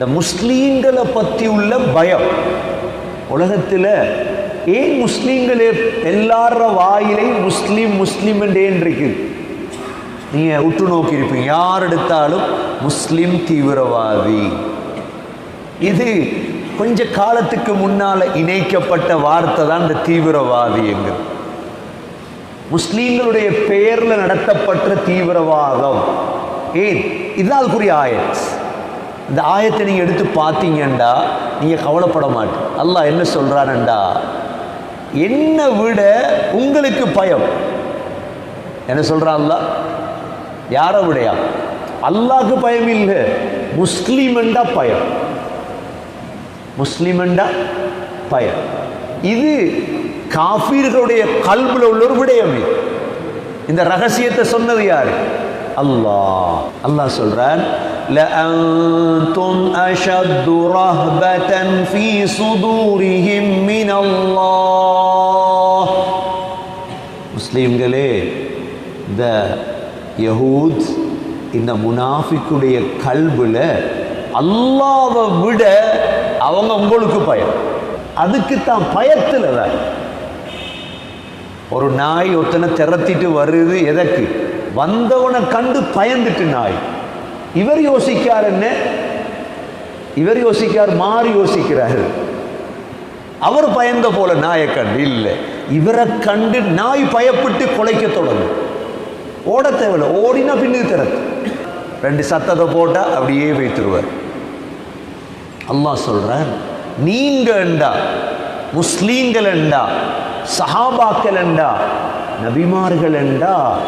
இந்த முஸ்லீம்களை பற்றி உள்ள பயம். உலகத்தில் ஏன் முஸ்லீம்களே எல்லார வாயிலை முஸ்லீம் முஸ்லீம் என்றேன்றிருக்கு இருக்குது நீங்கள் உற்று நோக்கி இருப்பீங்க. யார் எடுத்தாலும் முஸ்லீம் தீவிரவாதி. இது கொஞ்ச காலத்துக்கு முன்னால இணைக்கப்பட்ட வார்த்தை தான் இந்த தீவிரவாதி என்று முஸ்லீம்களுடைய பெயர்ல நடத்தப்பட்ட தீவிரவாதம். ஏன்? இதுதான் அதுக்குரிய ஆயத். இந்த ஆயத்தை நீங்க எடுத்து பார்த்தீங்கண்டா நீங்க கவலைப்பட மாட்டேன் அல்லாஹ் என்ன சொல்றானண்டா? என்னை விட உங்களுக்கு பயம்? என்ன சொல்கிறான் அல்லாஹ்? யாரை விடையா? அல்லாஹ்க்கு பயம் இல்லை. முஸ்லீம்ண்டா பயம். முஸ்லிமண்டா பயம். இது காஃபீர்களுடைய கல்புல உள்ள ஒரு விடயம். இந்த ரகசியத்தை சொன்னது யார்? அல்லாஹ். அல்லாஹ் சொல்கிறான் لأنتم أشد رهبة في صدورهم من الله முஸ்லீம்களே இந்த யஹூத் இந்த முனாஃபிக்குடைய கல்புல அல்லாவை விட அவங்க உங்களுக்கு பயம் அதுக்கு தான் பயத்தில் தான் ஒரு நாய் ஒருத்தனை திரத்திட்டு வருது எதற்கு வந்தவனை கண்டு பயந்துட்டு நாய் இவர் யோசிக்கார் என்ன? இவர் யோசிக்கார் மாறி யோசிக்கிறாரு அவர் பயந்த போல நாயை கண்டு இல்லை. இவரை கண்டு நாய் பயப்பட்டு கொலைக்க தொடங்கும். ஓட தேவையில்ல. ஓடினா பின்னுக்கு திறத்து ரெண்டு சத்தத்தை போட்டா அப்படியே வைத்துருவார் அல்லாஹ் நீங்க நீங்கண்டா முஸ்லீம்கள் என்றா சஹாபாக்கள் என்றா நபிமார்கள் என்றா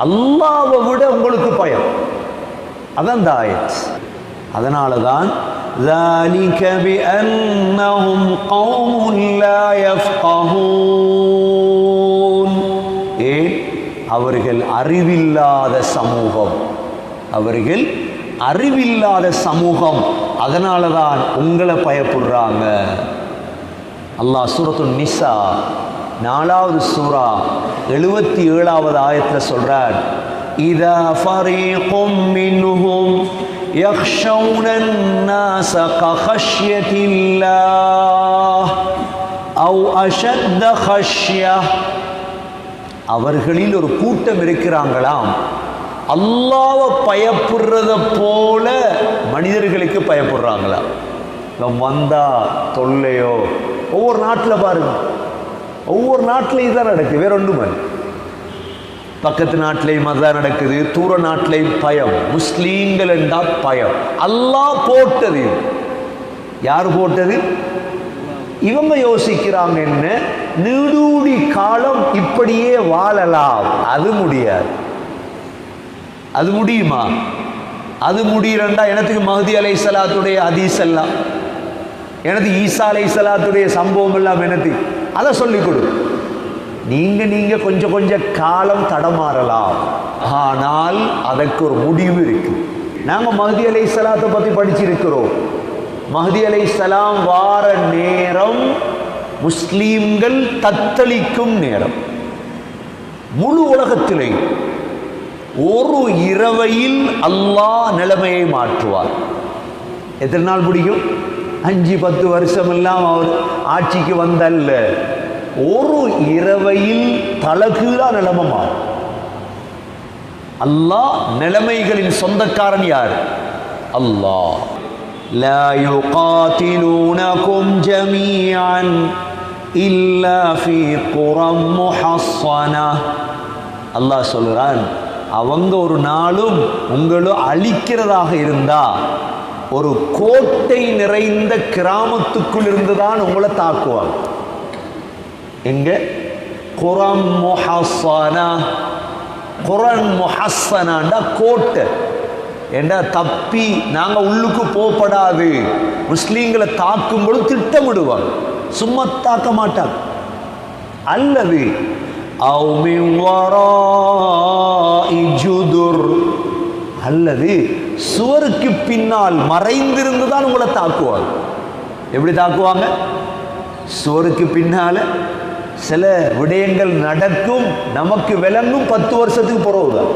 அல்லாவை விட உங்களுக்கு பயம். அதான் இந்த ஆயத் அதனால தான் ذلك بأنهم قوم لا يفقهون ஏன் அவர்கள் அறிவில்லாத சமூகம் அவர்கள் அறிவில்லாத சமூகம் அதனால தான் உங்களை பயப்படுறாங்க அல்லாஹ் சூரத்து நிசா நாலாவது சூரா எழுபத்தி ஏழாவது ஆயத்தில் சொல்றார் இதா ஃபரீகும் மின்ஹும் يخشون الناس كخشية الله أو أشد خشية அவர்களில் ஒரு கூட்டம் இருக்கிறாங்களாம் அல்லாவை பயப்படுறத போல மனிதர்களுக்கு பயப்படுறாங்களா இவன் வந்தா தொல்லையோ ஒவ்வொரு நாட்டில் பாருங்க ஒவ்வொரு நாட்டிலையும் தான் நடக்குது வேற ஒன்றுமே பக்கத்து நாட்டிலையும் அதுதான் நடக்குது தூர நாட்டிலையும் பயம். முஸ்லீம்கள் என்றா பயம். அல்லாஹ் போட்டது. யார் போட்டது? இவங்க யோசிக்கிறாங்க என்ன? நீடூடி காலம் இப்படியே வாழலாம். அது முடியாது. அது முடியுமா? அது முடியலண்டா எனக்கு மஹதி அலை சலாத்துடைய அதீஸ் எல்லாம்? எனக்கு ஈசா அலை சலாத்துடைய சம்பவம் எல்லாம் எனக்கு அதை சொல்லிக் கொடு. நீங்க நீங்க கொஞ்சம் கொஞ்சம் காலம் தடமாறலாம். ஆனால் அதற்கு ஒரு முடிவு இருக்கு. நாங்க மஹதி அலை சலாத்தை பத்தி படிச்சிருக்கிறோம். மஹதி அலை சலாம் வார நேரம் முஸ்லீம்கள் தத்தளிக்கும் நேரம். முழு உலகத்திலே ஒரு இரவையில் அல்லாஹ் நிலைமையை மாற்றுவார். எத்தனை நாள் பிடிக்கும் அஞ்சு பத்து வருஷம் எல்லாம் அவர் ஆட்சிக்கு வந்தல்ல. ஒரு இரவையில் தலகீழா நிலைமை மாறும் அல்லாஹ் நிலைமைகளின் சொந்தக்காரன் யார் அல்லாஹ் لا يقاتلونكم جميعا إلا في قرى محصنة அல்லாஹ் சொல்கிறான் அவங்க ஒரு நாளும் உங்களும் அழிக்கிறதாக இருந்தா ஒரு கோட்டை நிறைந்த கிராமத்துக்குள் இருந்து தான் உங்களை தாக்குவாங்க எங்க? குரம் முஹஸ்ஸனா குரன் முஹஸ்ஸனாண்டா கோட்டை. ஏண்டா தப்பி நாங்க உள்ளுக்கு போகப்படாது. முஸ்லீம்களை தாக்கும்போது திட்டமிடுவாங்க. சும்மா தாக்க மாட்டாங்க. அல்லது அல்லது சுவருக்கு பின்னால் மறைந்திருந்து தான் உங்களை தாக்குவாங்க. எப்படி தாக்குவாங்க? சுவருக்கு பின்னால சில விடயங்கள் நடக்கும் நமக்கு விளங்கும் பத்து வருஷத்துக்கு பிறகுதான்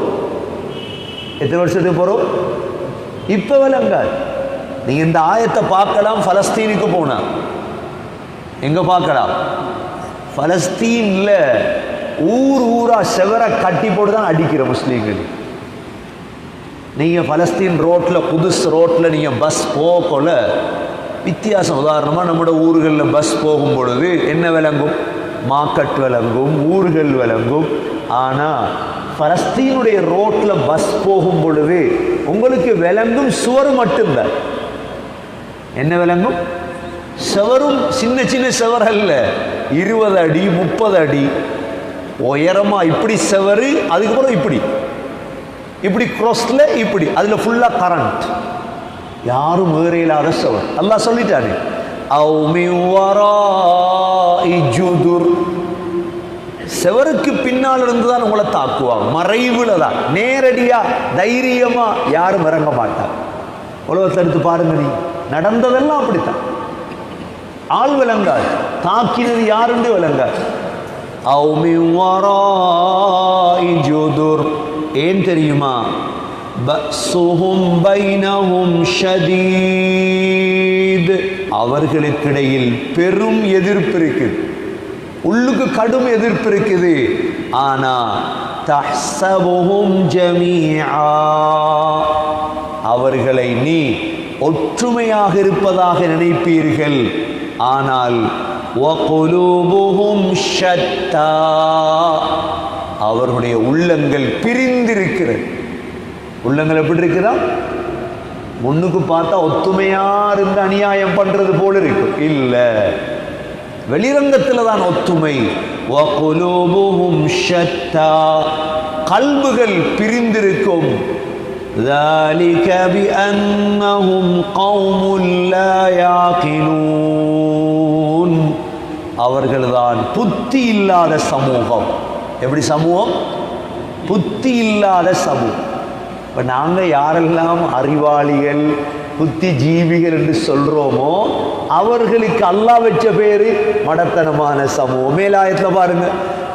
எத்தனை வருஷத்துக்கு பிறகு? இப்போ விளங்காது. நீங்கள் இந்த ஆயத்தை பார்க்கலாம் ஃபலஸ்தீனுக்கு போனால் எங்கே பார்க்கலாம்? ஃபலஸ்தீனில் ஊர் ஊராக செவரை கட்டி போட்டு தான் அடிக்கிற முஸ்லீம்கள். நீங்கள் ஃபலஸ்தீன் ரோட்டில் புதுசு ரோட்டில் நீங்க பஸ் போகல வித்தியாசம் உதாரணமாக நம்மளோட ஊர்களில் பஸ் போகும் பொழுது என்ன விளங்கும்? மார்க்கெட் விளங்கும் ஊர்கள் விளங்கும். ஆனா பலஸ்தீனுடைய ரோட்ல பஸ் போகும் பொழுது உங்களுக்கு விளங்கும் சுவர் மட்டும்தான். என்ன விளங்கும்? செவரும் சின்ன சின்ன செவர் அல்ல. இருபது அடி முப்பது அடி. உயரமா இப்படி செவரு அதுக்கப்புறம் இப்படி. இப்படி க்ரோஸில் இப்படி. அதில் ஃபுல்லாக கரண்ட் யாரும் ஏற இல்லாத செவர். எல்லாம் சொல்லிட்டாரு அவு மின் வராஇ ஜுதுர். செவருக்கு பின்னால் இருந்து தான் உங்களை தாக்குவாங்க மறைவுல தான். நேரடியா தைரியமா யாரும் இறங்க மாட்டாங்க உலகத்தை எடுத்து பாருங்க நீ. நடந்ததெல்லாம் அப்படித்தான். ஆள் விளங்காது. தாக்கினது யாருண்டு விளங்காது. அவு மின் வராஇ ஜுதுர். ஏன் தெரியுமா? அவர்களுக்கிடையில் பெரும் எதிர்ப்பு இருக்குது. உள்ளுக்கு கடும் எதிர்ப்பு இருக்குது. ஆனா தஹ்சபுஹும் ஜமீஆ. அவர்களை நீ ஒற்றுமையாக இருப்பதாக நினைப்பீர்கள். ஆனால் வகுலூபுஹும் ஷத்தா. அவர்களுடைய உள்ளங்கள் பிரிந்திருக்கிறது. உள்ளங்கள் எப்படி இருக்குதா? முன்னுக்கு பார்த்தா ஒத்துமையாக இருந்து அநியாயம் பண்ணுறது போல இருக்கும் இல்லை. வெளிரங்கத்தில் தான் ஒத்துமை. கல்புகள் பிரிந்திருக்கும். அவர்கள்தான் புத்தி இல்லாத சமூகம். எப்படி சமூகம்? புத்தி இல்லாத சமூகம். இப்போ நாங்கள் யாரெல்லாம் அறிவாளிகள் புத்தி ஜீவிகள் என்று சொல்றோமோ அவர்களுக்கு அல்லாஹ் வச்ச பேரு மடத்தனமான சமூகம் மேலாயத்தில் பாருங்க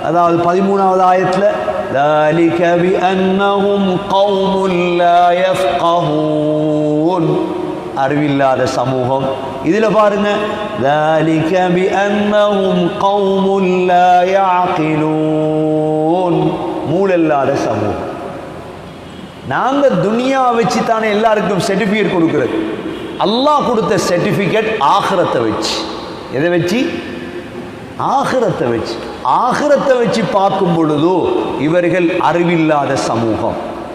அதாவது பதிமூணாவது ஆயத்தில் ذلك بأنهم قوم لا يفقهون அறிவில்லாத சமூகம் இதுல பாருங்க ذلك بأنهم قوم لا يعقلون மூளில்லாத சமூகம் நாங்கள் துனியா வச்சு தானே எல்லாருக்கும் சர்டிஃபிகேட் கொடுக்குறது. அல்லாஹ் கொடுத்த சர்டிஃபிகேட் ஆகிரத்தை வச்சு. எதை வச்சு? ஆகிரத்தை வச்சு. ஆகிரத்தை வச்சு பார்க்கும் பொழுதோ இவர்கள் அறிவில்லாத சமூகம்.